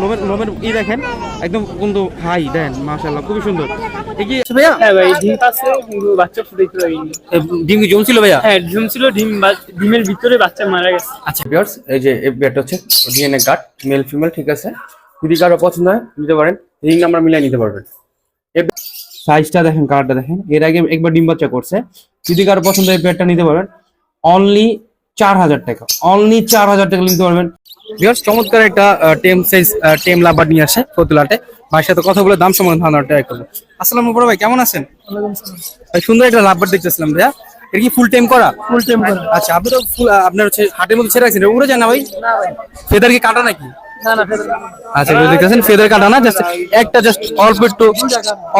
লোমের লোমের ই দেখেন একদম কিন্তু হাই দেন মাশাআল্লাহ খুবই সুন্দর। কি ভাইয়া হ্যাঁ ভাই ডিম কিন্তু বাচ্চা ডিম কি ভাইয়া? হ্যাঁ ডিম ছিল ডিম ডিমের ভিতরে বাচ্চা মারা গেছে। আচ্ছা ভিউয়ার্স এই যে এই ব্যাট হচ্ছে ডিএনএ কার্ড মেল ফিমেল ঠিক আছে? যদি কারও পছন্দ হয় নিতে পারেন। রিং নাম্বার মিলিয়ে নিতে পারবেন। সাইজটা দেখেন কালারটা দেখেন। এর আগে একবার ডিম বাচ্চা করছে। যদি কারও পছন্দ হয় এই ব্যাটটা নিতে পারবেন। অনলি চার হাজার টাকা। অনলি চার হাজার টাকা নিতে পারবেন। ভিউয়ার্স চমৎকার একটা টেম সাইজ টেম লাভার নিয়ে আসে ফতুলাটে ভাইয়ের সাথে কথা বলে দাম সম্বন্ধে ধারণা ট্রাই করব। আসসালামু বড় ভাই কেমন আছেন? ভাই সুন্দর একটা লাভবার দেখতেছিলাম ভাইয়া। এটা কি ফুল টাইম করা? ফুল টাইম করে। আচ্ছা আপনি তো ফুল আপনার হচ্ছে হাটের মধ্যে ছেড়ে রাখছেন উড়ে যায় না ভাই? না ভাই। ফেদার কি কাটা নাকি? না না আচ্ছা দেখতেছেন ফেদার কাটা না জাস্ট একটা জাস্ট অল্প একটু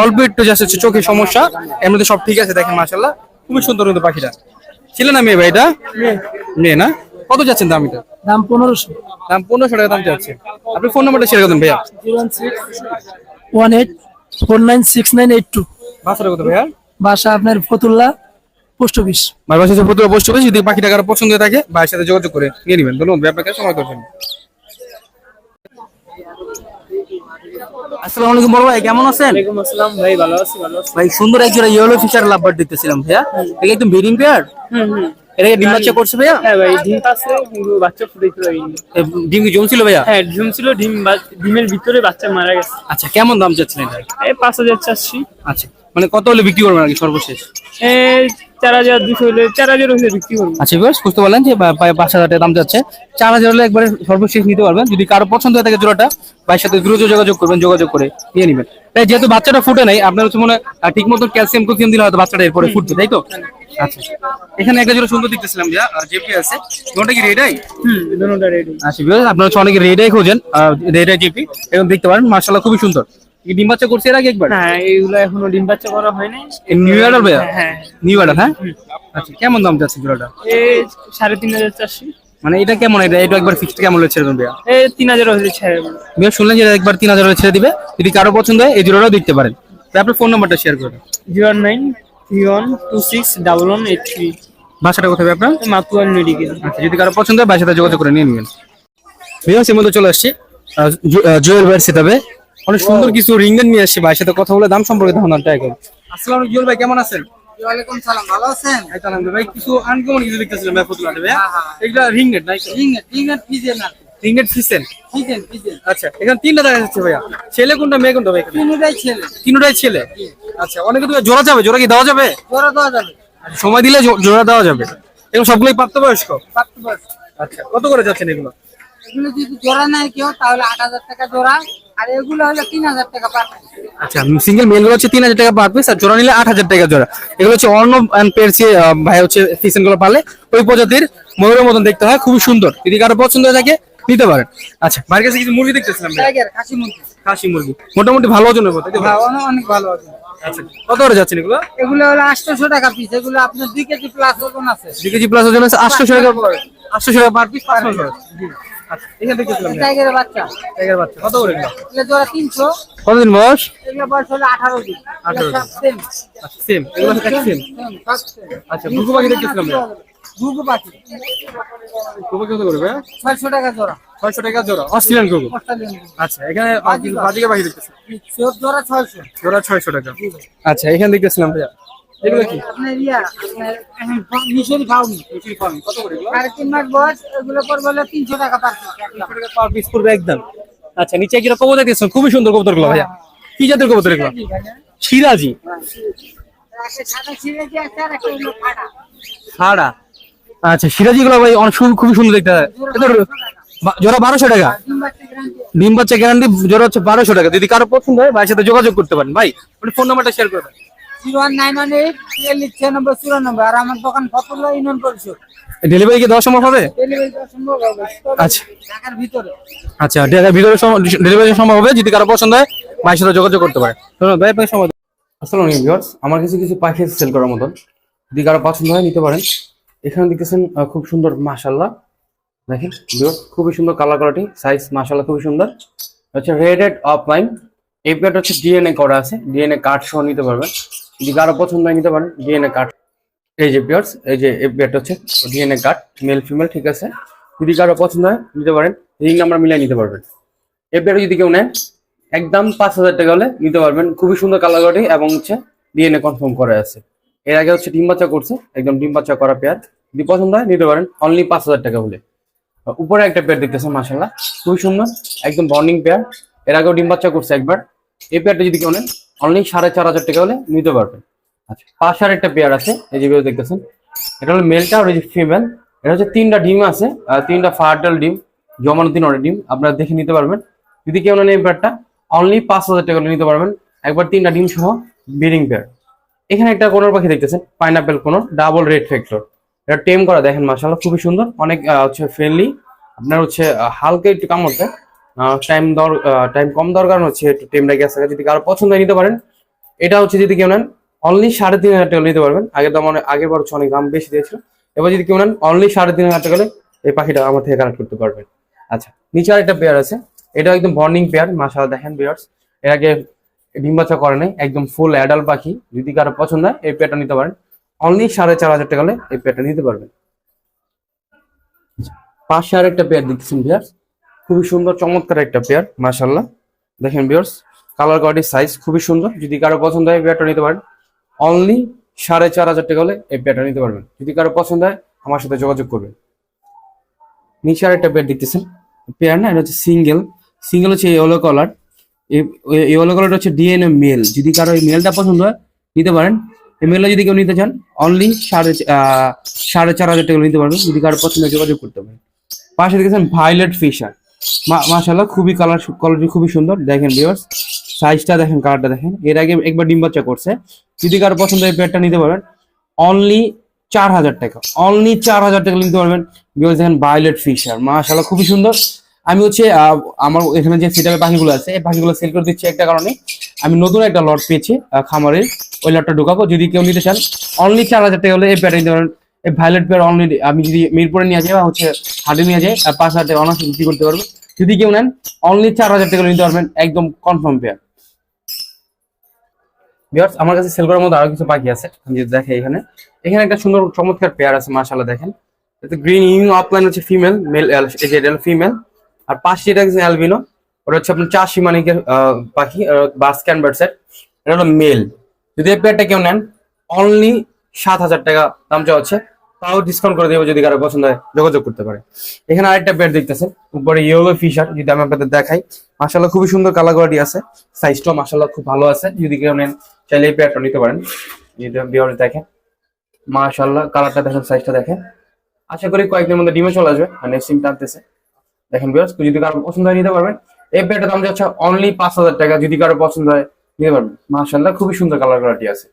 অল্প একটু জাস্ট হচ্ছে চোখে সমস্যা। এর মধ্যে সব ঠিক আছে দেখেন মাশাল্লাহ খুবই সুন্দর কিন্তু পাখিটা। ছিল না মেয়ে ভাই এটা? মেয়ে। না? কত যাচ্ছেন দাম এটা? দাম পনেরোশো। দাম পনেরোশো টাকা দাম যাচ্ছে আপনি ফোন নাম্বারটা শেয়ার করুন ভাইয়া। One eight four nine six nine eight two. বাসাটা কত ভাইয়া? বাসা আপনার ফতুল্লা পোস্ট অফিস। ভাই বাসা পোস্ট অফিস। যদি পাখিটা কারও পছন্দ থাকে ভাইয়ের সাথে যোগাযোগ করে নিয়ে নেবেন। ধন্যবাদ ভাই আপনাকে সময় করবেন আসসালামু আলাইকুম বড় ভাই কেমন আছেন? ওয়ালাইকুম আসসালাম ভাই ভালো আছি ভালো আছি। ভাই সুন্দর এক জোড়া ইয়েলো ফিশার লাভবার দিতেছিলাম ভাইয়া। এটা একদম ব্রিডিং পেয়ার হুম হুম। এটা ডিম বাচ্চা করছে ভাইয়া? হ্যাঁ ভাই ডিম পাচ্ছে কিন্তু বাচ্চা ডিম কি জমছিল ভাইয়া? হ্যাঁ ডিম ছিল ডিম ডিমের ভিতরে বাচ্চা মারা গেছে। আচ্ছা কেমন দাম চাচ্ছিলেন? এটা এই পাঁচ হাজার চাচ্ছি। আচ্ছা। মানে কত হলে বিক্রি করবেন আগে সর্বশেষ? এই চার হাজার দুশো হলে চার হাজার হলে বিক্রি করব। আচ্ছা বুঝতে পারলেন যে পাঁচ হাজার টাকা দাম যাচ্ছে। চার হাজার হলে একবারে সর্বশেষ নিতে পারবেন। যদি কারও পছন্দ হয়ে থাকে জোড়াটা ভাইয়ের সাথে দ্রুত যোগাযোগ করবেন যোগাযোগ করে নিয়ে নেবেন। তাই যেহেতু বাচ্চাটা ফুটে নাই আপনার হচ্ছে মনে হয় ঠিক মতো ক্যালসিয়াম কোসিয়াম দিলে হয়তো বাচ্চাটা এরপরে ফুটবে তাই তো? আচ্ছা এখানে একটা জোড়া সুন্দর দেখতেছিলাম যে জেপি আছে। ওটা কি রেডাই হুম দুটোটা রেডি আচ্ছা বিকজ আপনারা হচ্ছে অনেকে রেডাই খোঁজেন রেডাই জেপি এবং দেখতে পারেন মার্শাল্লাহ খুবই সুন্দর। কি ডিম বাচ্চা করছে এর আগে একবার? হ্যাঁ এইগুলো এখনও ডিম বাচ্চা করা হয়নি। নিউ ইয়ার ভাইয়া? হ্যাঁ নিউ ইয়ার হ্যাঁ? আচ্ছা কেমন দাম যাচ্ছে জোড়াটা? এই সাড়ে তিন হাজার চারশি। মানে এটা কেমন? এটা এটা একবার ফিক্সড কেমন হলে ছেড়ে দেবেন ভাইয়া? এই তিন হাজার হলে ছেড়ে। বিয়ে শুনলেন যে একবার তিন হাজার ছেড়ে দিবে। যদি কারও পছন্দ হয় এই জোড়াটাও দেখতে পারেন। আপনার ফোন নাম্বারটা শেয়ার করবেন zero nine three one two six double one eight three. ভাষাটা কোথায় আপনার? মাতুয়াল মেডিকেল। আচ্ছা যদি কারও পছন্দ হয় ভাইয়ের সাথে যোগাযোগ করে নিয়ে নেবেন। বিয়াসের মধ্যে চলে আসছি। জুয়েল ভাইয়ের সেটাবে অনেক সুন্দর কিছু রিঙ্গেন নিয়ে আসছি ভাইয়ের সাথে কথা বলে দাম সম্পর্কে ধারণা ট্রাই করুন আসসালামু আলাইকুম জুয়েল ভাই কেমন আছেন? ওয়ালাইকুম সালাম ভালো আছেন? এই তো আলহামদুলিল্লাহ ভাই কিছু আনকমন কিছু ভাই ফুটলাটে ভাই। এগুলা নাই পিজেন না পিজেন পিজেন আচ্ছা এখানে তিনটা দেখা যাচ্ছে ভাইয়া। ছেলে কোনটা মেয়ে কোনটা ভাই তিনটাই ছেলে। তিনটাই ছেলে? আচ্ছা অনেকে তো জোড়া যাবে জোড়া কি দেওয়া যাবে? জোড়া দেওয়া যাবে। সময় দিলে জোড়া দেওয়া যাবে। এবং সবগুলোই প্রাপ্তবয়স্ক? প্রাপ্ত বয়স আচ্ছা কত করে যাচ্ছেন এগুলো? এগুলো যদি জোড়া নাই কেউ তাহলে আট হাজার টাকা জোড়া। আর এগুলো হলে তিন হাজার টাকা পার আচ্ছা সিঙ্গেল মেলগুলো হচ্ছে তিন হাজার টাকা পার পিস আর জোড়া নিলে টাকা জোড়া। এগুলো হচ্ছে ভাই হচ্ছে ফিসেনগুলো পালে ওই প্রজাতির ময়ূরের মতন দেখতে হয় খুবই সুন্দর। যদি কারও পছন্দ হয়ে থাকে নিতে পারেন। আচ্ছা বাড়ির কাছে কিছু মুরগি দেখতেছিলাম খাসি মুরগি। খাসি মুরগি। মোটামুটি ভালো তো? হ্যাঁ অনেক ভালো আচ্ছা কত করে যাচ্ছেন এগুলো? এগুলো হলো আটশোশো টাকা পিস এগুলো আপনার দুই কেজি প্লাস ওজন আছে। দুই কেজি প্লাস ওজন আছে আটশো টাকা আটশো টাকা পার পিস পাঁচশো আচ্ছা এখানে দেখতেছিলাম ভাই। টাইগারের বাচ্চা। টাইগার বাচ্চা। কত করে এগুলো? এগুলো জোড়া তিনশো। কতদিন বয়স? এগুলো বয়স হলো আঠারো দিন। 18 দিন। আচ্ছা সেম এগুলো সেম আচ্ছা ঘুঘু পাখি কত করে টাকা জোড়া। ছয়শো টাকা জোড়া। অস্ট্রেলিয়ান আচ্ছা এখানে বাজিকা পাখি দেখতেছি। জোড়া জোড়া টাকা। আচ্ছা এখানে দেখতেছিলাম ভাইয়া। এগুলো কি? আপনার ইয়া আপনার মিশরি ফাউনি কত করে এগুলো? সাড়ে তিন মাস বয়স এগুলো পড়বে হলো তিনশো টাকা পার পিস পার পিস পড়বে একদম। আচ্ছা নিচে কি কবুতর দেখতেছেন খুবই সুন্দর কবুতরগুলো ভাইয়া। কি জাতের কবুতর এগুলো? সিরাজি হাড়া আচ্ছা সিরাজি গুলো ভাই অনেক খুবই সুন্দর দেখতে হয় জোড়া বারোশো টাকা? ডিম বাচ্চা গ্যারান্টি জোড়া হচ্ছে বারোশো টাকা। যদি কারও পছন্দ হয় ভাইয়ের সাথে যোগাযোগ করতে পারেন। ভাই ফোন নাম্বারটা শেয়ার করবেন zero one nine one eight বিয়াল্লিশ ছিয়ানব্বই চুরানব্বই। আর আমার দোকান ফতুল্লা ইউনিয়ন পরিষদ। ডেলিভারি কি দেওয়া সম্ভব হবে? ডেলিভারি দেওয়া সম্ভব হবে। তবে আচ্ছা। ঢাকার ভিতরে। আচ্ছা ঢাকার ভিতরে ডেলিভারি সম্ভব হবে যদি কারও পছন্দ হয় ভাইয়ের সাথে যোগাযোগ করতে পারে। ধন্যবাদ ভাই আপনাকে সময় আসসালামু আলাইকুম ভিউয়ার্স আমার কাছে কিছু পাখি সেল করার মতন। যদি কারও পছন্দ হয় নিতে পারেন। এখানে দেখতেছেন আহ, খুব সুন্দর মাশাল্লাহ দেখেন ভিউয়ার্স খুবই সুন্দর কালার কোয়ালিটি সাইজ মাশাল্লাহ খুবই সুন্দর। হচ্ছে রেডেড অফ লাইন এই প্যাড হচ্ছে ডিএনএ করা আছে। ডিএনএ কার্ড সহ নিতে পারবেন। যদি কারও পছন্দ হয় নিতে পারেন ডিএনএ কার্ড এই যে পিয়ার্স এই যে প্যাড হচ্ছে ডিএনএ কার্ড মেল ফিমেল ঠিক আছে? যদি কারও পছন্দ হয় নিতে পারেন রিং নাম্বার মিলিয়ে নিতে পারবেন। এই পেয়ারটা যদি কেউ নেন একদম পাঁচ হাজার টাকা হলে নিতে পারবেন। খুবই সুন্দর কালার গাড়ি এবং হচ্ছে ডিএনএ কনফার্ম করা আছে। এর আগে হচ্ছে ডিম বাচ্চা করছে, একদম ডিম বাচ্চা করা পেয়ার। যদি পছন্দ হয় নিতে পারেন অনলি পাঁচ হাজার টাকা হলে। উপরে একটা পেয়ার দেখতেছেন মাসাল্লাহ খুবই সুন্দর, একদম বর্নিং পেয়ার। এর আগেও ডিম বাচ্চা করছে একবার। এই পেয়ারটা যদি কেউ নেন অনলি সাড়ে চার হাজার টাকা হলে নিতে পারবেন আচ্ছা পাশে আর একটা পেয়ার আছে, এই যে দেখতেছেন, এটা হলো মেলটা আর এই যে ফিমেল এটা হচ্ছে তিনটা ডিম আছে তিনটা ফার্টাল ডিম, জমানো তিন অনেক ডিম, আপনারা দেখে নিতে পারবেন। যদি কেউ নেন এই পেয়ারটা অনলি পাঁচ হাজার টাকা নিতে পারবেন। একবার তিনটা ডিম সহ ব্রিডিং পেয়ার এখানে একটা কোনোর পাখি দেখতেছেন পাইনাপেল কোনো ডাবল রেড ফ্যাক্টর এটা টেম করা, দেখেন মাসাল্লাহ খুবই সুন্দর, অনেক হচ্ছে ফ্রেন্ডলি আপনার হচ্ছে হালকা একটু কামড়তে টাইম দর টাইম কম দরকার হচ্ছে একটু টেমটা গেছে যদি কারও পছন্দ নিতে পারেন। এটা হচ্ছে যদি কেউ নেন অনলি সাড়ে তিন হাজার টাকা নিতে পারবেন। আগে তো মানে আগের বার অনেক দাম বেশি দিয়েছিল। এবার যদি কেউ নেন অনলি সাড়ে তিন হাজার টাকা এই পাখিটা আমার থেকে কালেক্ট করতে পারবেন। আচ্ছা নিচে আর একটা পেয়ার আছে। এটা একদম বর্নিং পেয়ার মাসাল দেখেন পেয়ার্স এর আগে ডিম করে নাই, একদম ফুল অ্যাডাল্ট পাখি। যদি কারও পছন্দ হয়, এই পেয়ারটা নিতে পারেন। অনলি সাড়ে চার হাজার টাকা এই পেয়ারটা নিতে পারবেন। পাশে আর একটা পেয়ার দিচ্ছেন ভিয়ার্স খুবই সুন্দর, চমৎকার একটা পেয়ার মাশাল্লাহ দেখেন ভিয়ার্স কালার কোয়ালিটির সাইজ খুবই সুন্দর। যদি কারও পছন্দ হয় পেয়ারটা নিতে পারেন। অনলি সাড়ে চার হাজার টাকা হলে এই পেয়ারটা নিতে পারবেন। যদি কারও পছন্দ হয়, আমার সাথে যোগাযোগ করবেন। নিচে আর একটা পেয়ার দেখতেছেন। পেয়ার না, এটা হচ্ছে সিঙ্গেল সিঙ্গেল হচ্ছে ইয়েলো কালার ইয়েলো কালারটা হচ্ছে ডিএনএ মেল যদি কারও এই মেলটা পছন্দ হয়, নিতে পারেন। এই মেলটা যদি কেউ নিতে চান অনলি সাড়ে সাড়ে চার হাজার টাকা নিতে পারবেন। যদি কারও পছন্দ যোগাযোগ করতে পারেন। পাশে দেখেছেন ভায়োলেট ফিশার মাশাল্লাহ খুবই কালার কোয়ালিটি খুবই সুন্দর। দেখেন ভিউয়ার্স সাইজটা দেখেন কালারটা দেখেন। এর আগে একবার ডিম বাচ্চা করছে। যদি কারও পছন্দ এই পেয়ারটা নিতে পারবেন। অনলি চার হাজার টাকা। অনলি চার হাজার টাকা নিতে পারবেন। ভিউয়ার্স দেখেন ভায়োলেট ফিশার মাশাল্লাহ খুবই সুন্দর। আমি হচ্ছে আমার এখানে যে সিটাপের পাখিগুলো আছে, এই পাখিগুলো সেল করে দিচ্ছি একটা কারণে। আমি নতুন একটা লট পেয়েছি খামারের। ওই লটটা ঢুকাবো। যদি কেউ নিতে চান অনলি চার হাজার টাকা হলে এই পেয়ারটা নিতে পারেন ভায়োলেট পেয়ার অনলি আমি যদি মিরপুরে নিয়ে যাই বা হচ্ছে হাটে নিয়ে যাই, আর পাঁচ হাজার টাকা অনার্স বিক্রি করতে পারব। যদি কেউ নেন অনলি চার হাজার টাকা নিতে পারবেন, একদম কনফার্ম পেয়ার ভিউয়ার্স আমার কাছে সেল করার মধ্যে আরও কিছু পাখি আছে, আমি যদি দেখে এখানে। এখানে একটা সুন্দর চমৎকার পেয়ার আছে, মাশাআল্লাহ দেখেন। এতে গ্রিন ইউনিং আপলাইন হচ্ছে ফিমেল মেল এই ফিমেল আর পাশে এটা হচ্ছে অ্যালবিনো ওটা হচ্ছে আপনার চাষি মানিকের পাখি বাস ক্যানভার সেট এটা হলো মেল যদি এই পেয়ারটা কেউ নেন অনলি সাত হাজার টাকা দাম চাওয়া হচ্ছে। তাও ডিসকাউন্ট করে দেবো যদি কারও পছন্দ হয়, যোগাযোগ করতে পারে। এখানে আরেকটা পেয়ার দেখতেছেন, উপরে ইয়েলো ফিশার যদি আমি আপনাদের দেখাই মাশাল্লাহ খুবই সুন্দর কালার কোয়ালিটি আছে সাইজটাও মাশাল্লাহ খুব ভালো আছে, যদি কেউ নেন, চাইলে এই পেয়ারটা নিতে পারেন, যদি বিয়ারে দেখেন। মাশাল্লাহ কালারটা দেখেন সাইজটা দেখেন। আশা করি কয়েকদিনের মধ্যে ডিমে চলে আসবে, আর নেক্সট টানতেছে দেখেন বিয়ার্স যদি কারও পছন্দ হয়, নিতে পারবেন। এই পেয়ারটা দাম যাচ্ছে অনলি পাঁচ হাজার টাকা, যদি কারও পছন্দ হয়, নিতে পারবেন। মাশাল্লাহ খুবই সুন্দর কালার কোয়ালিটি আছে।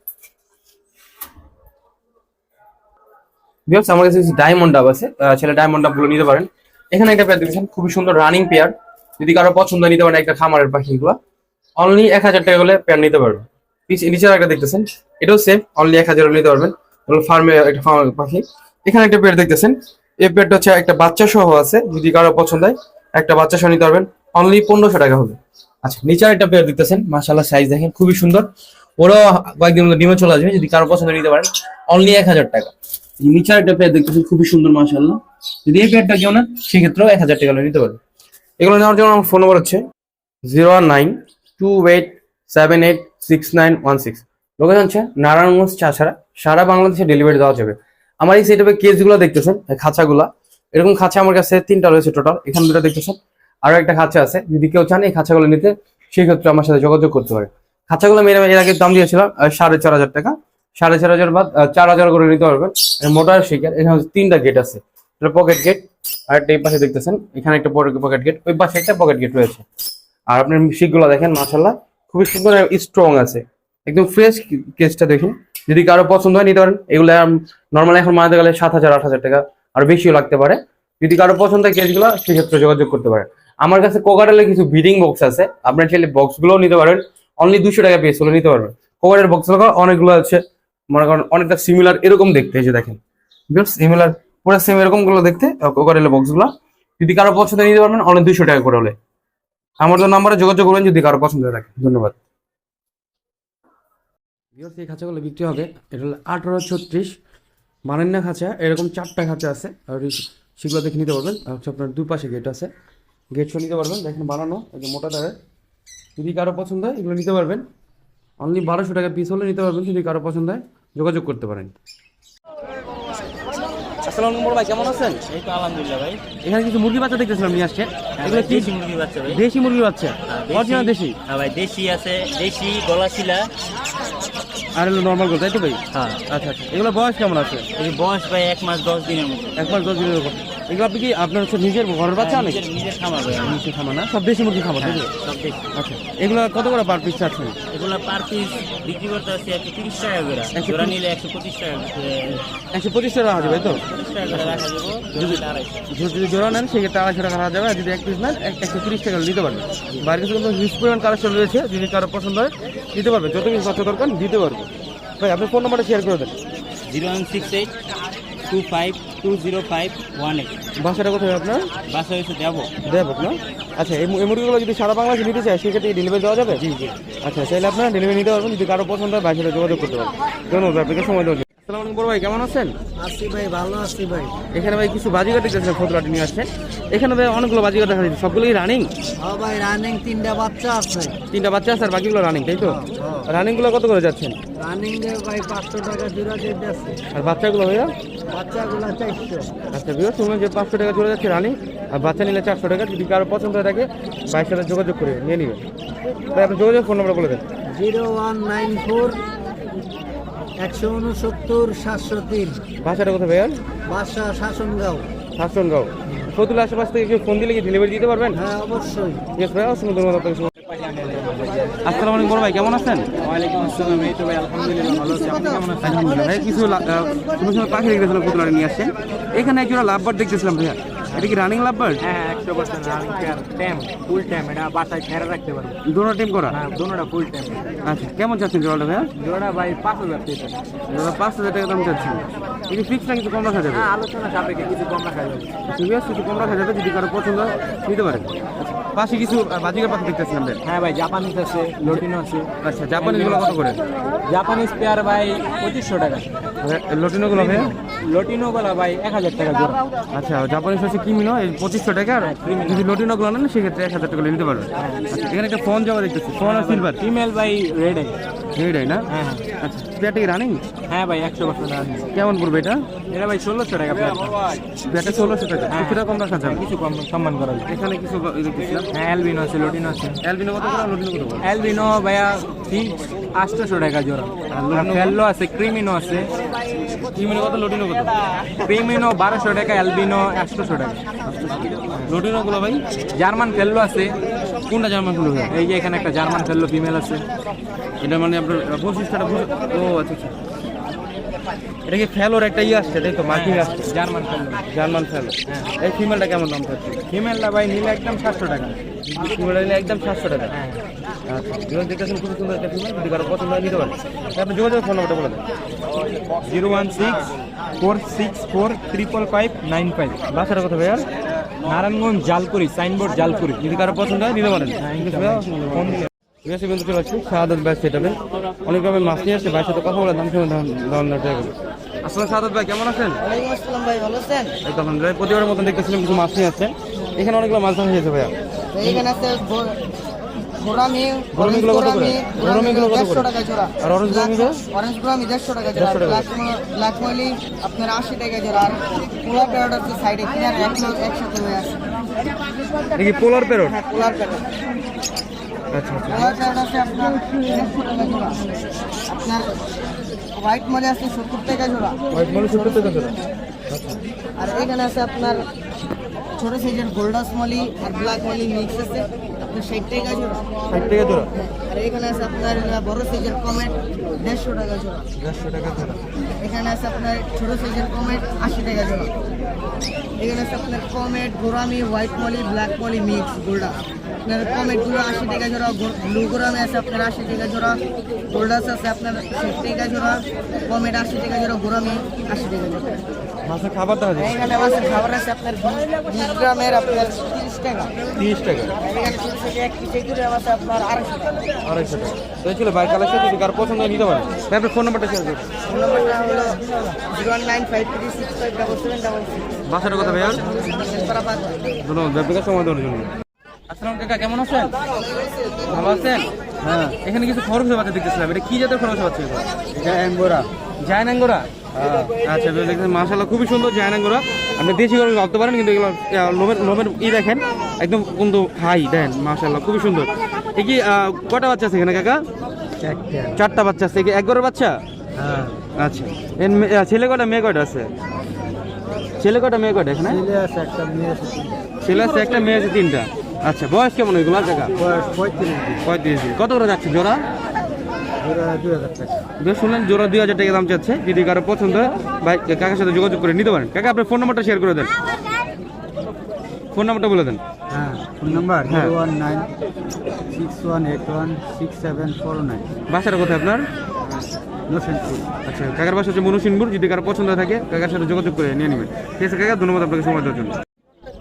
বিয়ার্স আমার কাছে ডায়মন্ড ডাব আছে। ছেলে ডায়মন্ড ডাবগুলো নিতে পারেন। এখানে একটা পেয়ার দেখেছেন, খুবই সুন্দর রানিং পেয়ার যদি কারও পছন্দ নিতে পারেন একটা খামারের পাখিগুলো অনলি এক হাজার টাকা হলে পেয়ার নিতে পারবেন। পিছ- নিচের একটা দেখতেছেন, এটাও সেম অনলি এক হাজার নিতে পারবেন। ফার্মে একটা ফার্মের পাখি। এখানে একটা পেয়ার দেখতেছেন, এই পেয়ারটা হচ্ছে একটা বাচ্চা সহ আছে, যদি কারও পছন্দ হয়, একটা বাচ্চা সহ নিতে পারবেন। অনলি পনেরোশো টাকা হবে। আচ্ছা নিচের একটা পেয়ার দেখতেছেন মাশাল্লাহ সাইজ দেখেন, খুবই সুন্দর। ওরাও কয়েকদিন মধ্যে ডিমে চলে আসবে যদি কারও পছন্দ নিতে পারেন। অনলি এক হাজার টাকা। নিচের একটা পেয়ার দেখতেছেন খুবই সুন্দর মাশাল্লাহ যদি এই পেয়ারটা কেউ না সেক্ষেত্রেও এক হাজার টাকা নিতে পারবেন এগুলো নেওয়ার জন্য আমার ফোন নম্বর হচ্ছে zero one nine two eight seven eight six nine one six location হচ্ছে নারায়ণগঞ্জ চাষারা। সারা বাংলাদেশে ডেলিভারি দেওয়া যাবে। আমার এই সেটআপে কেসগুলো দেখতেছেন খাঁচাগুলা। এরকম খাঁচা আমার কাছে তিনটা রয়েছে টোটাল এখানে দুটো দেখতেছেন। আরও একটা খাঁচা আছে যদি কেউ চান এই খাঁচাগুলো নিতে সেক্ষেত্রে আমার সাথে যোগাযোগ করতে পারে। খাঁচাগুলো মেরে এর আগে দাম দিয়েছিলাম সাড়ে চার হাজার টাকা। সাড়ে চার হাজার বাদ চার হাজার করে নিতে পারবেন। মোটর শিকার, এখানে তিনটা গেট আছে। এটা পকেট গেট আর একটা এই পাশে দেখতেছেন, এখানে একটা পকেট গেট ওই পাশে একটা পকেট গেট রয়েছে। আর আপনার শিকগুলো দেখেন মাশাল্লাহ খুবই সুন্দর স্ট্রং আছে। একদম ফ্রেশ কেসটা দেখুন। যদি কারও পছন্দ হয়, নিতে পারেন। এগুলো নর্মালি এখন মানাতে গেলে সাত হাজার, আট হাজার টাকা, আর বেশিও লাগতে পারে। যদি কারও পছন্দ হয় কেসগুলো সেক্ষেত্রে যোগাযোগ করতে পারেন। আমার কাছে কোকারেলের কিছু ব্রিডিং বক্স আছে। আপনার চাইলে বক্সগুলোও নিতে পারেন। অনলি দুশো টাকা পিস হলে নিতে পারবেন কোকারের বক্সগুলো অনেকগুলো আছে। মনে করেন, অনেকটা সিমিলার এরকম দেখতে যে দেখেন। সিমিলার পুরো সেম এরকমগুলো দেখতে কোকারেলের বক্সগুলো যদি কারও পছন্দ নিতে পারবেন অনলি দুশো টাকা করে হলে। আমার তো নাম্বারে যোগাযোগ করবেন, যদি কারও পছন্দ থাকে ধন্যবাদ। ভিউয়ার্স এই খাঁচাগুলো বিক্রি হবে, এটা হলো আঠারো ছত্রিশ। মারান্না খাঁচা, এরকম চারটা খাঁচা আছে। আর সেগুলো দেখে নিতে পারবেন। আর আপনার দুই পাশে গেট আছে। গেট সহ নিতে পারবেন। দেখেন বানানো, এই যে মোটা তারের যদি কারও পছন্দ হয় এগুলো নিতে পারবেন। অনলি বারোশো টাকা পিস হলে নিতে পারবেন যদি কারও পছন্দ হয় যোগাযোগ করতে পারেন। আসসালামু আলাইকুম ভাই কেমন আছেন? এই তো আলহামদুলিল্লাহ ভাই। এখানে কিছু মুরগি বাচ্চা দেখতেছিলাম নিয়ে আসছেন এগুলো দেশি মুরগি বাচ্চা ভাই। দেশি মুরগি বাচ্চা? হ্যাঁ, অরিজিনাল দেশি? হ্যাঁ ভাই দেশি আছে দেশি আর হলো নর্মাল গোল তাই তো ভাই? হ্যাঁ। আচ্ছা আচ্ছা। এগুলো বয়স কেমন আছে? এই বয়স ভাই এক মাস দশ দিনের মতো। এক মাস দশ দিনের উপর। এগুলো আপনি কি আপনার হচ্ছে নিজের ঘরের বাচ্চা হ্যাঁ, অনেক নিজের খামার না। সব দেশি মুরগি খামার তাই সব দেশি। আচ্ছা এগুলো কত করে পার পিস চাচ্ছেন? এগুলো পার পিস বিক্রি করতে আছে একশো তিরিশ টাকা করে। একশো জোড়া? নিলে একশো পঁচিশ টাকা একশো পঁচিশ টাকা রাখা যাবে তো? যদি জোড়া নেন সেক্ষেত্রে আড়াইশো টাকা রাখা যাবে। আর যদি এক পিস নেন একশো তিরিশ টাকা দিতে পারবেন। বাইরে কিছু কিন্তু হিউজ পরিমাণ কালেকশন রয়েছে। যদি কারও পছন্দ হয় দিতে পারবে যত পিস বাচ্চা দরকার দিতে পারবে ভাই আপনি ফোন নাম্বারটা শেয়ার করে দেন। Zero one six eight two five two zero five one eight বাসাটা কোথায় আপনার? বাসা হয়েছে যাব দেব না? আচ্ছা এই মুরগিগুলো যদি সারা বাংলাদেশে নিতে চায় সেক্ষেত্রে ডেলিভারি দেওয়া যাবে? জি জি। আচ্ছা তাহলে আপনারা ডেলিভারি নিতে পারবেন। যদি কারও পছন্দ হয় সাথে যোগাযোগ করতে পারবেন। ধন্যবাদ আপনাকে সময় দেওয়ার আসসালামু আলাইকুম বড় ভাই কেমন আছেন? আছি ভাই ভালো আছি ভাই। এখানে ভাই কিছু বাজিগার দেখতেছেন ফতুলাটি নিয়ে আসছেন। এখানে ভাই অনেকগুলো বাজিগার দেখা যাচ্ছে সবগুলো কি রানিং হ্যাঁ ভাই রানিং তিনটা বাচ্চা আছে। তিনটা বাচ্চা আছে আর বাকিগুলো রানিং তাই তো? রানিংগুলো কত করে যাচ্ছেন রানিং এ ভাই পাঁচশো টাকা জোড়া যেতে আছে। আর বাচ্চাগুলো ভাইয়া? বাচ্চাগুলো আচ্ছা শুনলাম যে পাঁচশো টাকা চলে যাচ্ছে রানিং আর বাচ্চা নিলে চারশো টাকা যদি কারও পছন্দ হয়ে থাকে সাথে যোগাযোগ করে নিয়ে নিবেন ভাই আপনি যোগাযোগ ফোন নাম্বার বলে দেন। জিরো ওয়ান নাইন ফোর একশো উনসত্তর সাতশো তিন। বাচ্চাটা কোথায় ভাইয়া? বাসা শাসনগাঁও। শাসনগাঁও। ফতুল আশেপাশ থেকে কেউ ফোন দিলে কি ডেলিভারি দিতে পারবেন? হ্যাঁ অবশ্যই। ইয়েস ভাই অসংখ্য ধন্যবাদ আপনাকে আসসালামু আলাইকুম বড় ভাই কেমন আছেন? ওয়ালাইকুম আসসালাম এই তো ভাই আলহামদুলিল্লাহ ভালো আছি। আপনি কেমন আছেন? আলহামদুলিল্লাহ ভাই কিছু লা- আহ, পাখি দেখতেছিলাম পুতুলারে নিয়ে আসছেন এখানে একজোড়া লাভবার দেখতেছিলাম ভাইয়া। এটা কি রানিং লাভবার্ড হ্যাঁ একশো percent running pair tame full tame এটা বাসায় খেয়াল রাখতে পারব। দুটো টিম করা? হ্যাঁ দোনোটা ফুল ট্যাম আচ্ছা কেমন চাচ্ছেন জোড়াটা ভাইয়া? জোড়া ভাই পাঁচ হাজার টাকা জোড়া পাঁচ হাজার টাকা দাম চাচ্ছেন এটি ফিক্স না কিছু কম রাখা যাবে? হ্যাঁ আলোচনা সাপেক্ষে কিছু কম রাখা যাবে। ঠিক আছে কিছু কম রাখা যাবে যদি কারও পছন্দ হয় নিতে পারেন। আচ্ছা, পাশে কিছু বাজিকার পাখি দেখতেছি আমাদের হ্যাঁ ভাই জাপানিজ আছে লটিনো আছে। আচ্ছা জাপানিজগুলো কত করে? জাপানিজ পেয়ার ভাই পঁচিশশো টাকা। লটিনোগুলো ভাই? লটিনো গলা ভাই এক হাজার টাকা জোড়া আচ্ছা জাপানিজ হচ্ছে কিমিনো? এই পঁচিশশো টাকা আর যদি লটিনোগুলো নেন সেক্ষেত্রে এক হাজার টাকা নিতে পারবেন। আচ্ছা এখানে একটা ফোন জমা দেখতেছি। ফোন আর সিলভার ফিমেল ভাই রেড এইটাই না হ্যাঁ হ্যাঁ। আচ্ছা কি রানিং হ্যাঁ ভাই একশো পার্সেন্ট রানিং কেমন পড়বে এটা? এটা ভাই ষোলোশো টাকা পেয়ারটা ষোলোশো টাকা। কিছুটা কম রাখা যাবে। কিছু কম সম্মান করা যায়। এখানে কিছু ব- হ্যাঁ অ্যালবিনো আছে লটিনো আছে। অ্যালবিনো কত লটিনো কত অ্যালবিনো ভাইয়া ফিক্স আটশোশো টাকা জোড়া। ফেল্লো আছে ক্রিমিনো আছে। কিমিনো কত লটিনো কত? ক্রিমিনো বারোশো টাকা অ্যালবিনো একশোশো টাকা। লটিনোগুলো ভাই? জার্মান ফেল্লো আছে। কোনটা জার্মান ফুল এই যে এখানে একটা জার্মান ফেলল ফিমেল আছে। এটা মানে আপনার বুঝ- ও আচ্ছা আচ্ছা। এটা কি ফেলোর একটা ইয়ে আসছে তাই তো মার্কিং আসছে। জার্মান ফেল্লো জার্মান ফেলো হ্যাঁ। এই ফিমেলটা কেমন দাম থাকছে ফিমেলটা ভাই নিলে একদম সাতশো টাকা। ফিমেলটা নিলে একদম সাতশো টাকা। হ্যাঁ। আচ্ছা দেখতেছেন খুব সুন্দর একটা ফিমেল যদি কারও পছন্দ হয় নিতে পারেন। আপনি যোগাযোগ ফোন নাম্বারটা বলে দেন। Zero one six four six four triple five nine five. বাসাটা কথা ভাইয়া? নারায়ণগঞ্জ জালকুড়ি সাইনবোর্ড জালকুড়ি। যদি কারও পছন্দ হয় নিতে পারেন। ঠিক আছে বন্ধু চলে আসছি শাহাদত ভাই সেটা অনেক মাছ নিয়ে আসছে ভাইয়ের সাথে কথা বলে দাম শুনে দাম দাম শাহাদ ভাই কেমন আছেন? ভাই ভালো আছেন? একদম প্রতিবারের মতন দেখতেছিলাম কিছু মাছ নিয়ে আসছেন এখানে অনেকগুলো মাছ ধরা হয়েছে ভাইয়া। এখানে আছে কত করে? কত করে? টাকা জোড়া। আর? অরেঞ্জ গোরামি দেড়শো টাকা জোড়া। ব্ল্যাক ব্ল্যাক মলি আপনার আশি টাকা জোড়া। আর পোলার প্যারট আছে সাইডে লোক একসাথে হয়ে আছে। দেখি পোলার প্যারট? হ্যাঁ পোলার প্যারট। আচ্ছা আচ্ছা। পোলার প্যারট আছে আপনার দেড়শো টাকা জোড়া। আপনার হোয়াইট মলি আছে সত্তর টাকা জোড়া। হোয়াইট মলি সত্তর টাকা জোড়া। আর এখানে আছে আপনার ছোট সাইজের গোল্ডাস মলি আর ব্ল্যাক মলি মিক্স আছে। আপনার ষাট টাকা জোড়া। ষাট টাকা জোড়া? আর এখানে আছে আপনার বড় সাইজের কমেট দেড়শো টাকা জোড়া। দেড়শো টাকা জোড়া। এখানে আছে আপনার ছোট সাইজের কমেট আশি টাকা জোড়া। এখানে আছে আপনার comet gourami white molly black molly mix গোল্ডা। আপনার কমেটগুলো আশি টাকা জোড়া ব্লু গোরামি আছে আপনার আশি টাকা জোড়া গোল্ডাস আছে আপনার ষাট টাকা জোড়া কমেট আশি টাকা জোড়া গোরামি আশি টাকা জোড়া। মাছের খাবার দেখা যায় এখানে মাছের খাবার আছে আপনার বিশ গ্রামের আপনার তিরিশ টাকা। তিরিশ টাকা। এখানে এক কেজি করে আছে আপনার টাকা। টাকা। তো ছিল বাইক কালেকশন যদি কার পছন্দ নিতে পারেন। ভাই আপনার ফোন নাম্বারটা শেয়ার করুন। ফোন নম্বরটা হলো বাসার কথা ভাইয়া। ধন্যবাদ সময় দেওয়ার জন্য। আসসালাম কাকা কেমন আছেন? ভালো আছেন? হ্যাঁ। এখানে কিছু খরচ বাচ্চা দেখতেছিলাম এটা কি জাতের খরচ বাচ্চা এটা অ্যাঙ্গোরা। জায়নাঙ্গরা আচ্ছা বেশ দেখছেন মাশাল্লাহ খুবই সুন্দর জায়নাঙ্গরা আপনি দেশি গরু ভাবতে পারেন কিন্তু এগুলো লোমের লোমের ই দেখেন একদম কিন্তু হাই দেন মাশাল্লাহ খুবই সুন্দর। এ কি কটা বাচ্চা আছে এখানে কাকা? চারটা। বাচ্চা আছে এক ঘরের বাচ্চা? হ্যাঁ। আচ্ছা ছেলে কটা মেয়ে কটা আছে? ছেলে কটা মেয়ে কটা এখানে? ছেলে আছে একটা মেয়ে আছে ছেলে আছে একটা মেয়ে আছে তিনটা। আচ্ছা বয়স কেমন ওইগুলো? কাকা বয়স পঁয়ত্রিশ দিন। পঁয়ত্রিশ দিন। কত করে যাচ্ছে জোড়া? শুনলেন জোড়া দুই হাজার টাকা দাম চাচ্ছে। যদি কারও পছন্দ হয় ভাই কাকার সাথে যোগাযোগ করে নিতে পারেন। কাকা আপনার ফোন নাম্বারটা শেয়ার করে দেন। ফোন নাম্বারটা বলে দেন। হ্যাঁ phone number. One nine six one eight one six seven four nine বাসার কোথায় আপনার? আচ্ছা কাকার বাসা হচ্ছে মনুসিনপুর যদি কারও পছন্দ থাকে কাকার সাথে যোগাযোগ করে নিয়ে নেবেন। ঠিক আছে কাকা ধন্যবাদ আপনাকে সময় দেওয়ার জন্য।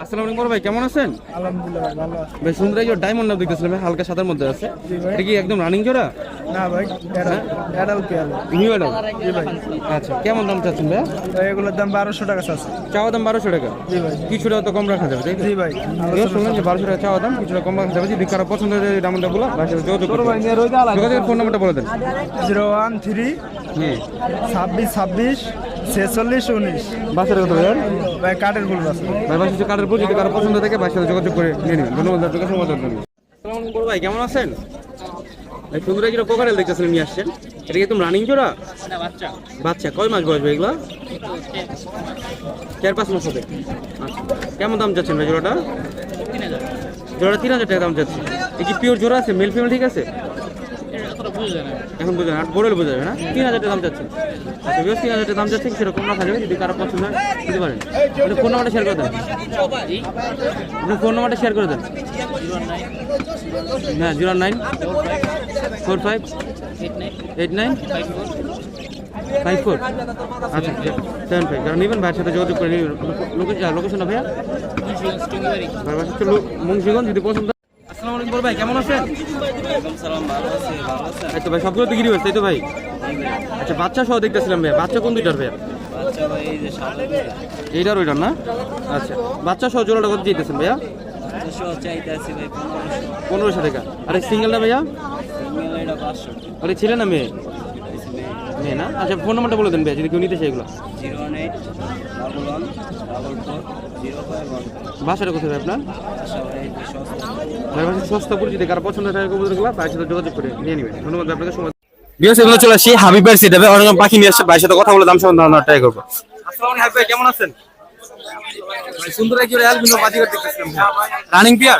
আসসালামু আলাইকুম ভাই কেমন আছেন? আলহামদুলিল্লাহ ভালো ভাই সুন্দর এই ডায়মন্ড নাম দেখতেছিলাম হালকা সাদার মধ্যে আছে। এটা কি একদম রানিং জোড়া? না ভাই অ্যাডাল্ট নিউ আচ্ছা কেমন দাম চাচ্ছেন ভাই? এগুলোর দাম টাকা চাওয়া দাম টাকা? জি ভাই। কিছুটা তো কম রাখা যাবে জি ভাই যে টাকা চাওয়া দাম কিছুটা কম রাখা যাবে। যদি কারও পছন্দ হয় সাথে যোগাযোগ। যোগাযোগের ফোন নাম্বারটা বলে দেন। ছেচল্লিশ উনিশ। বাসার ভাই কাঠের ফুল আছে ভাই বাসা কাঠের উপর যদি কারও পছন্দ থাকে সাথে যোগাযোগ করে নিয়ে নেবেন। ধন্যবাদ আপনাকে সময় দেওয়ার জন্য বড় ভাই কেমন আছেন? ভাই সুন্দর একটা কোকারেল দেখতেছিলেন নিয়ে আসছেন। এটা কি একদম রানিং জোড়া? বাচ্চা। কয় মাস বয়স ভাই চার পাঁচ মাস হবে। আচ্ছা কেমন দাম চাচ্ছেন ভাই জোড়াটা? জোড়াটা তিন হাজার টাকা দাম চাচ্ছে এই কি পিওর জোড়া আছে? মেল ফিমেল ঠিক আছে? এখন বুঝলেন আর বড়ল বোঝা যাবে না। তিন হাজার টাকা দাম চাচ্ছে আচ্ছা বেশ তিন হাজার টাকা দাম চাচ্ছে সেরকম রাখা যাবে যদি কারও পছন্দ হয় দিতে পারেন। আপনি ফোন নাম্বারটা শেয়ার করে দেন। আপনি ফোন নাম্বারটা শেয়ার করে দেন। হ্যাঁ zero nine four five eight nine five four. আচ্ছা সেভেন ফাইভ। যারা নেবেন ভাইয়ের সাথে যোগাযোগ করে নেবেন। লোকেশনটা ভাইয়া? মুন্সিগঞ্জ যদি পছন্দ আসসালামু আলাইকুম বড় ভাই ভাই, সবগুলো তো হয়েছে তাই তো ভাই? আচ্ছা বাচ্চা সহ দেখতেছিলাম ভাই বাচ্চা কোন দুইটার ভাইয়া? এইটার ওইটার না? আচ্ছা বাচ্চা সহ জোড়াটা কত দিতেছেন ভাইয়া? পনেরোশো টাকা। আরে, সিঙ্গেলটা ভাইয়া? আরে, ছেলে না মেয়ে? মেয়ে না? আচ্ছা ফোন নাম্বারটা বলে দেন ভাইয়া, যদি কেউ নিতে চাই এগুলো। বাসাটা কোথায় ভাই আপনার? সবাই সস্তা ভাই বাসা সস্তা পরিচিত কারও পছন্দ থাকে কবুতরগুলো ভাইয়ের সাথে যোগাযোগ করে নিয়ে নেবেন। ধন্যবাদ ভাই, আপনাকে সময় বিয়াস এগুলো চলে আসি হাবিবের সিটে অনেক পাখি নিয়ে আসছে ভাইয়ের সাথে কথা বলে দাম সম্বন্ধে ধারণা ট্রাই করব। আসসালামু আলাইকুম ভাই কেমন আছেন? ভাই সুন্দর একটি অ্যালবিনো বাজিগার দেখতেছিলাম। রানিং পিয়ার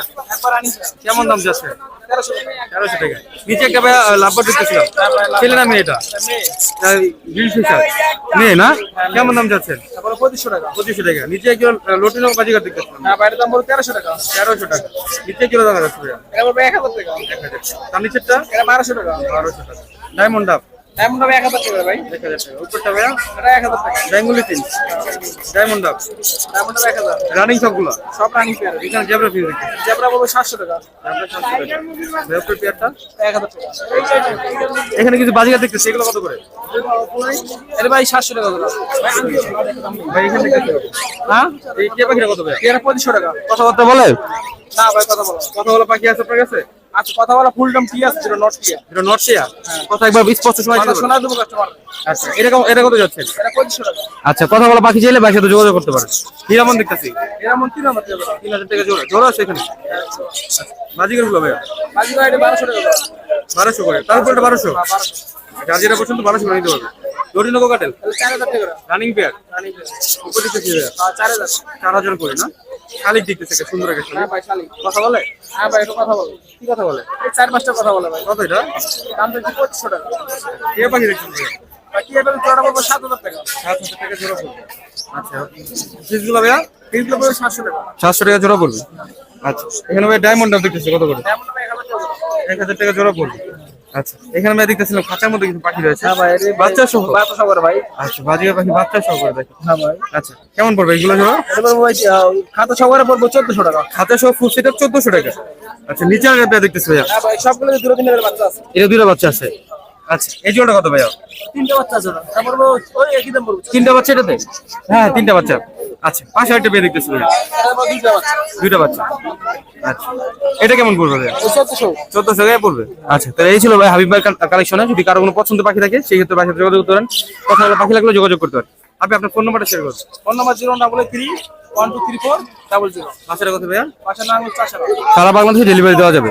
কেমন দাম যাচ্ছে? তেরোশো টাকা। নিচে একটা ভাই লাভবার দেখতেছিলাম ছেলে। না মেয়েটা? মেয়ে না? কেমন দাম যাচ্ছেন পঁচিশশো টাকা। পঁচিশশো টাকা নিচে নাম কাজে কাজ দেখতেছিলাম না বাইরের দাম বলো তেরোশো টাকা। তেরোশো টাকা। নিচে কিলো যাচ্ছে ভাইয়া? এক হাজার টাকা। তার নিচেরটা? বারোশো টাকা। বারোশো টাকা। ডায়মন্ড ডাব? দাম এক হাজার টাকা ভাই। এক হাজার টাকা। উপরটা ভাইয়া? এটা এক হাজার টাকা। বেঙ্গলি ডায়মন্ড এক হাজার। রানিং সবগুলো? সব রানিং পেয়ার এখানে জেব্রা ফিস দেখতে জেবরা বলব সাতশো টাকা। ভেপের পেয়ারটা এক হাজার টাকা। এখানে কিছু বাজিকার দেখতেছি এগুলো কত করে? এটা ভাই সাতশো টাকা করে। ভাই এখানে হ্যাঁ? এই কত ভাই এটা পঁচিশশো টাকা। কথাবার্তা বলে? না ভাই কথা বলো। কথা বলো পাখি আছে আপনার কাছে? আচ্ছা কথা বলা ফুল দাম টিয়া ছিল নট টিয়া এটা নর্থিয়া কথা একবার স্পষ্ট সময় কথা শোনা দেবো কাস্টমার আচ্ছা এটা এটা কত যাচ্ছে? এটা পঁচিশশো টাকা। আচ্ছা কথা বলা পাখি চাইলে ভাইয়ের সাথে যোগাযোগ করতে পারেন হিরামন দেখতেছি। মন তিন হাজার টাকা জোড়া। জোড়া আছে এখানে? গুলো বাকি ভাই এটা বারোশো টাকা করে। বারোশো করে। তার উপরে বারোশো। যার যেটা পছন্দ বারোশো করে নিতে পারবে। হাজার টাকা। রানিং পেয়ার কি ভাইয়া হ্যাঁ, চার হাজার। করে না? শালিক দেখতেছে একটা সুন্দর একটা শালিক। হ্যাঁ ভাই শালি কথা বলে? হ্যাঁ ভাই একটু কথা বলো। কি কথা বলে? এই চার পাঁচটা কথা বলে ভাই। কত এটা? দাম তো পঁচিশশো টাকা। কে পাখি দেখছেন এবার জোড়া বলব? সাত হাজার টাকা। সাত হাজার টাকা জোড়া পড়বে আচ্ছা ফিসগুলো ভাইয়া? তিনগুলো বলব সাতশো টাকা। সাতশো টাকা জোড়া পড়বে আচ্ছা এখানে ভাই ডায়মন্ড দেখতেছে কত করে? ভাই এক হাজার টাকা। জোড়া পড়বে আচ্ছা এখানে ভাই দেখতেছিলাম খাঁচার মধ্যে কিছু পাখি রয়েছে। হ্যাঁ ভাই বাচ্চা সহ বাচ্চা সহ ভাই। আচ্ছা বাজিয়া পাখি বাচ্চা সহ করে দেখো। হ্যাঁ ভাই। আচ্ছা কেমন পড়বে এগুলো জোড়া এবার ভাই খাতা সবার পড়ব চোদ্দশো টাকা। খাতা সহ ফুল সেটআপ চোদ্দশো টাকা। আচ্ছা নিচে আর দেখতেছি ভাইয়া। হ্যাঁ ভাই সবগুলো দুটো দিনের বাচ্চা আছে। এটা দুটো বাচ্চা আছে। আচ্ছা এই কত ভাইয়া? তিনটে বাচ্চা আছে ওই একই দাম পড়ব। তিনটা বাচ্চা এটাতে? হ্যাঁ তিনটা বাচ্চা। আচ্ছা দেখতেছি দুইটা বাচ্চা। আচ্ছা এটা কেমন পড়বে ভাইয়া? চোদ্দশো। পড়বে? আচ্ছা তাহলে এই ছিল ভাই হাবিব ভাই কালেকশনে যদি কারও কোনো পছন্দ পাখি থাকে সেই ক্ষেত্রে পাখির যোগাযোগ করতে পারেন। কথা হলে পাখি লাগলে যোগাযোগ করতে পারেন। আপনি আপনার ফোন নাম্বারটা শেয়ার করুন। Phone number zero double three one two three four double zero বাসাটা কত ভাইয়া বাসার নাম হচ্ছে সারা বাংলাদেশে ডেলিভারি দেওয়া যাবে।